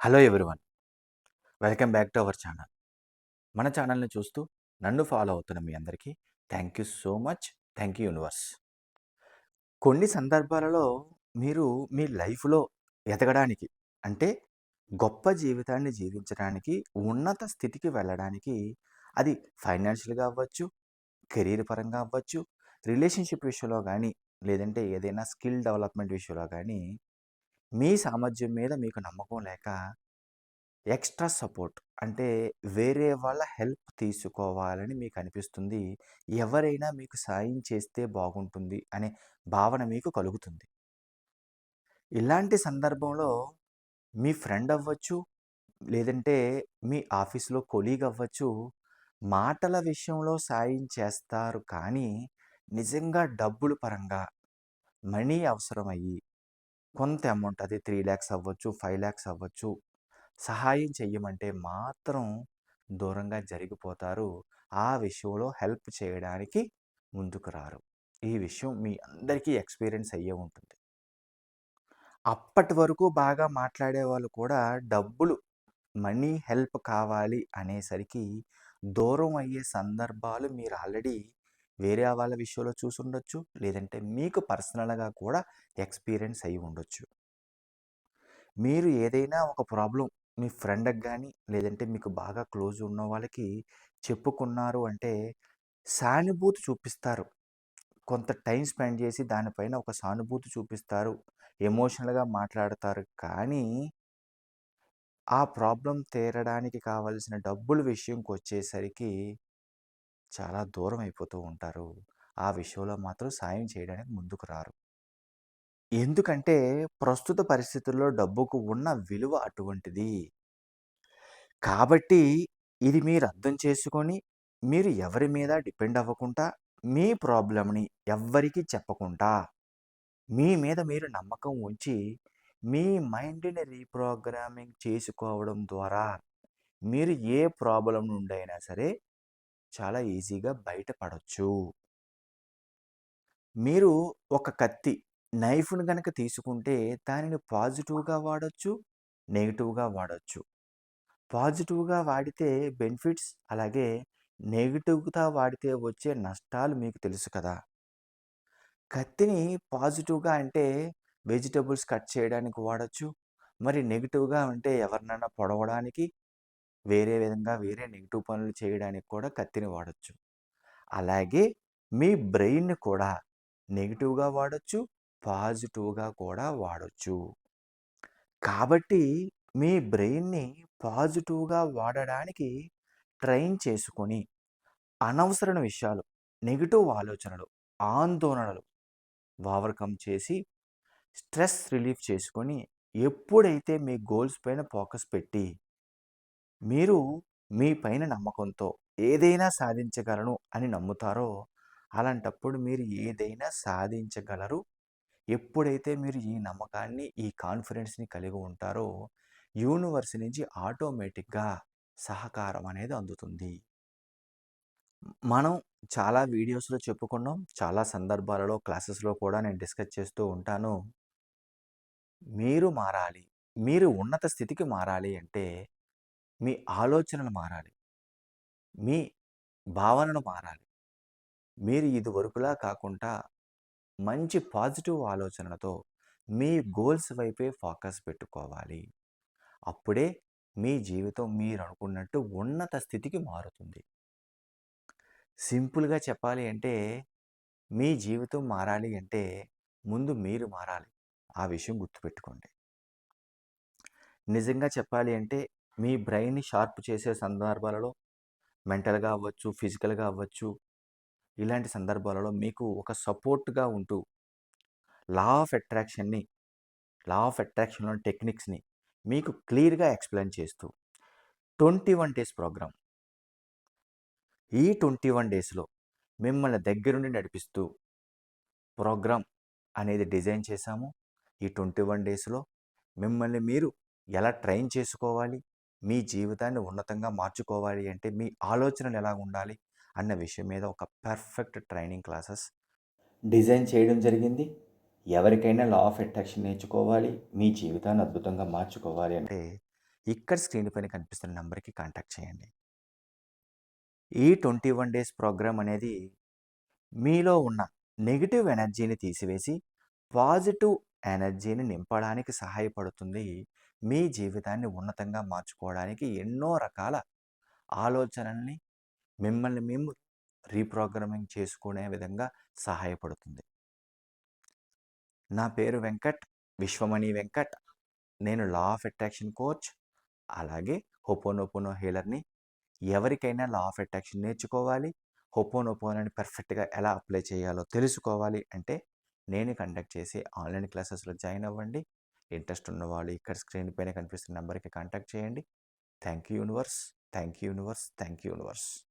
Hello everyone welcome back to our channel మన ఛానల్ని చూస్తూ నన్ను ఫాలో అవుతున్న మీ అందరికీ thank you so much thank you universe కొన్ని సందర్భాలలో మీరు మీ లైఫ్లో ఎదగడానికి అంటే గొప్ప జీవితాన్ని జీవించడానికి ఉన్నత స్థితికి వెళ్ళడానికి అది ఫైనాన్షియల్గా అవ్వచ్చు కెరీర్ పరంగా అవ్వచ్చు రిలేషన్షిప్ విషయంలో కానీ లేదంటే ఏదైనా స్కిల్ డెవలప్మెంట్ విషయంలో కానీ మీ సామర్థ్యం మీద మీకు నమ్మకం లేక ఎక్స్ట్రా సపోర్ట్ అంటే వేరే వాళ్ళ హెల్ప్ తీసుకోవాలని మీకు అనిపిస్తుంది. ఎవరైనా మీకు సాయం చేస్తే బాగుంటుంది అనే భావన మీకు కలుగుతుంది. ఇలాంటి సందర్భంలో మీ ఫ్రెండ్ అవ్వచ్చు లేదంటే మీ ఆఫీస్లో కొలీగ్ అవ్వచ్చు మాటల విషయంలో సాయం చేస్తారు కానీ నిజంగా డబ్బులు పరంగా మనీ అవసరమయ్యి కొంత అమౌంట్ అది త్రీ ల్యాక్స్ అవ్వచ్చు ఫైవ్ ల్యాక్స్ అవ్వచ్చు. సహాయం చెయ్యమంటే మాత్రం దూరంగా జరిగిపోతారు. ఆ విషయంలో హెల్ప్ చేయడానికి ముందుకు రారు. ఈ విషయం మీ అందరికీ ఎక్స్పీరియన్స్ అయ్యే ఉంటుంది. అప్పటి వరకు బాగా మాట్లాడే వాళ్ళు కూడా డబ్బులు మనీ హెల్ప్ కావాలి అనేసరికి దూరం అయ్యే సందర్భాలు మీరు ఆల్రెడీ వేరే వాళ్ళ విషయంలో చూసుండొచ్చు. లేదంటే మీకు పర్సనల్గా కూడా ఎక్స్పీరియన్స్ అయ్యి ఉండొచ్చు. మీరు ఏదైనా ఒక ప్రాబ్లం మీ ఫ్రెండ్కి కానీ లేదంటే మీకు బాగా క్లోజ్ ఉన్న వాళ్ళకి చెప్పుకున్నారు అంటే సానుభూతి చూపిస్తారు. కొంత టైం స్పెండ్ చేసి దానిపైన ఒక సానుభూతి చూపిస్తారు. ఎమోషనల్గా మాట్లాడతారు. కానీ ఆ ప్రాబ్లం తీరడానికి కావలసిన డబ్బుల విషయంకి వచ్చేసరికి చాలా దూరం అయిపోతూ ఉంటారు. ఆ విషయంలో మాత్రం సాయం చేయడానికి ముందుకు రారు. ఎందుకంటే ప్రస్తుత పరిస్థితుల్లో డబ్బుకు ఉన్న విలువ అటువంటిది. కాబట్టి ఇది మీరు అర్థం చేసుకొని మీరు ఎవరి మీద డిపెండ్ అవ్వకుండా మీ ప్రాబ్లమ్ని ఎవ్వరికీ చెప్పకుండా మీ మీద మీరు నమ్మకం ఉంచి మీ మైండ్ని రీప్రోగ్రామింగ్ చేసుకోవడం ద్వారా మీరు ఏ ప్రాబ్లం నుండి అయినా సరే చాలా ఈజీగా బయటపడవచ్చు మీరు ఒక కత్తి నైఫ్ను కనుక తీసుకుంటే దానిని పాజిటివ్గా వాడచ్చు నెగిటివ్గా వాడచ్చు. పాజిటివ్గా వాడితే బెనిఫిట్స్ అలాగే నెగిటివ్గా వాడితే వచ్చే నష్టాలు మీకు తెలుసు కదా! కత్తిని పాజిటివ్గా అంటే వెజిటబుల్స్ కట్ చేయడానికి వాడచ్చు మరి నెగిటివ్గా అంటే ఎవరినైనా పొడవడానికి వేరే విధంగా వేరే నెగిటివ్ పనులు చేయడానికి కూడా కత్తిని వాడచ్చు. అలాగే మీ బ్రెయిన్ కూడా నెగిటివ్గా వాడచ్చు పాజిటివ్గా కూడా వాడచ్చు. కాబట్టి మీ బ్రెయిన్ని పాజిటివ్గా వాడడానికి ట్రైన్ చేసుకొని అనవసరమైన విషయాలు నెగిటివ్ ఆలోచనలు ఆందోళనలు ఓవర్కమ్ చేసి స్ట్రెస్ రిలీఫ్ చేసుకొని ఎప్పుడైతే మీ గోల్స్ పైన ఫోకస్ పెట్టి మీరు మీ పైన నమ్మకంతో ఏదైనా సాధించగలను అని నమ్ముతారో అలాంటప్పుడు మీరు ఏదైనా సాధించగలరు. ఎప్పుడైతే మీరు ఈ నమ్మకాన్ని ఈ కాన్ఫిడెన్స్ని కలిగి ఉంటారో యూనివర్స్ నుంచి ఆటోమేటిక్గా సహకారం అనేది అందుతుంది. మనం చాలా వీడియోస్లో చెప్పుకున్నాం చాలా సందర్భాలలో క్లాసెస్లో కూడా నేను డిస్కస్ చేస్తూ ఉంటాను. మీరు మారాలి. మీరు ఉన్నత స్థితికి మారాలి అంటే మీ ఆలోచనలు మారాలి. మీ భావనను మారాలి. మీరు ఇది వరకులా కాకుండా మంచి పాజిటివ్ ఆలోచనలతో మీ గోల్స్ వైపే ఫోకస్ పెట్టుకోవాలి. అప్పుడే మీ జీవితం మీరు అనుకున్నట్టు ఉన్నత స్థితికి మారుతుంది. సింపుల్గా చెప్పాలి అంటే మీ జీవితం మారాలి అంటే ముందు మీరు మారాలి. ఆ విషయం గుర్తుపెట్టుకోండి. నిజంగా చెప్పాలి అంటే మీ బ్రెయిన్ని షార్ప్ చేసే సందర్భాలలో మెంటల్గా అవ్వచ్చు ఫిజికల్గా అవ్వచ్చు ఇలాంటి సందర్భాలలో మీకు ఒక సపోర్ట్గా ఉంటూ లా ఆఫ్ అట్రాక్షన్ని లా ఆఫ్ అట్రాక్షన్లో టెక్నిక్స్ని మీకు క్లియర్గా ఎక్స్ప్లెయిన్ చేస్తూ ట్వంటీ వన్ డేస్ ప్రోగ్రామ్. ఈ ట్వంటీ వన్ డేస్లో మిమ్మల్ని దగ్గరుండి నడిపిస్తూ ప్రోగ్రామ్ అనేది డిజైన్ చేశాము. ఈ ట్వంటీ వన్ డేస్లో మిమ్మల్ని మీరు ఎలా ట్రైన్ చేసుకోవాలి మీ జీవితాన్ని ఉన్నతంగా మార్చుకోవాలి అంటే మీ ఆలోచనలు ఎలా ఉండాలి అన్న విషయం మీద ఒక పర్ఫెక్ట్ ట్రైనింగ్ క్లాసెస్ డిజైన్ చేయడం జరిగింది. ఎవరికైనా లా ఆఫ్ అట్రాక్షన్ నేర్చుకోవాలి. మీ జీవితాన్ని అద్భుతంగా మార్చుకోవాలి అంటే ఇక్కడ స్క్రీన్ పైన కనిపిస్తున్న నెంబర్కి కాంటాక్ట్ చేయండి. ఈ ట్వంటీ వన్ డేస్ ప్రోగ్రామ్ అనేది మీలో ఉన్న నెగిటివ్ ఎనర్జీని తీసివేసి పాజిటివ్ ఎనర్జీని నింపడానికి సహాయపడుతుంది. మీ జీవితాన్ని ఉన్నతంగా మార్చుకోవడానికి ఎన్నో రకాల ఆలోచనల్ని మిమ్మల్ని మేము రీప్రోగ్రామింగ్ చేసుకునే విధంగా సహాయపడుతుంది. నా పేరు వెంకట్ విశ్వమణి వెంకట్. నేను లా ఆఫ్ అట్రాక్షన్ కోచ్. అలాగే హోపోనోపోనో హీలర్ని ఎవరికైనా లా ఆఫ్ అట్రాక్షన్ నేర్చుకోవాలి. హోపోనోపోనోని పర్ఫెక్ట్గా ఎలా అప్లై చేయాలో తెలుసుకోవాలి. అంటే నేను కండక్ట్ చేసే ఆన్లైన్ క్లాసెస్లో జాయిన్ అవ్వండి. ఇంట్రెస్ట్ ఉన్నవాళ్ళు ఇక్కడ స్క్రీన్ పైన కనిపిస్తున్న నెంబర్కి కాంటాక్ట్ చేయండి. Thank you universe thank you universe thank you universe.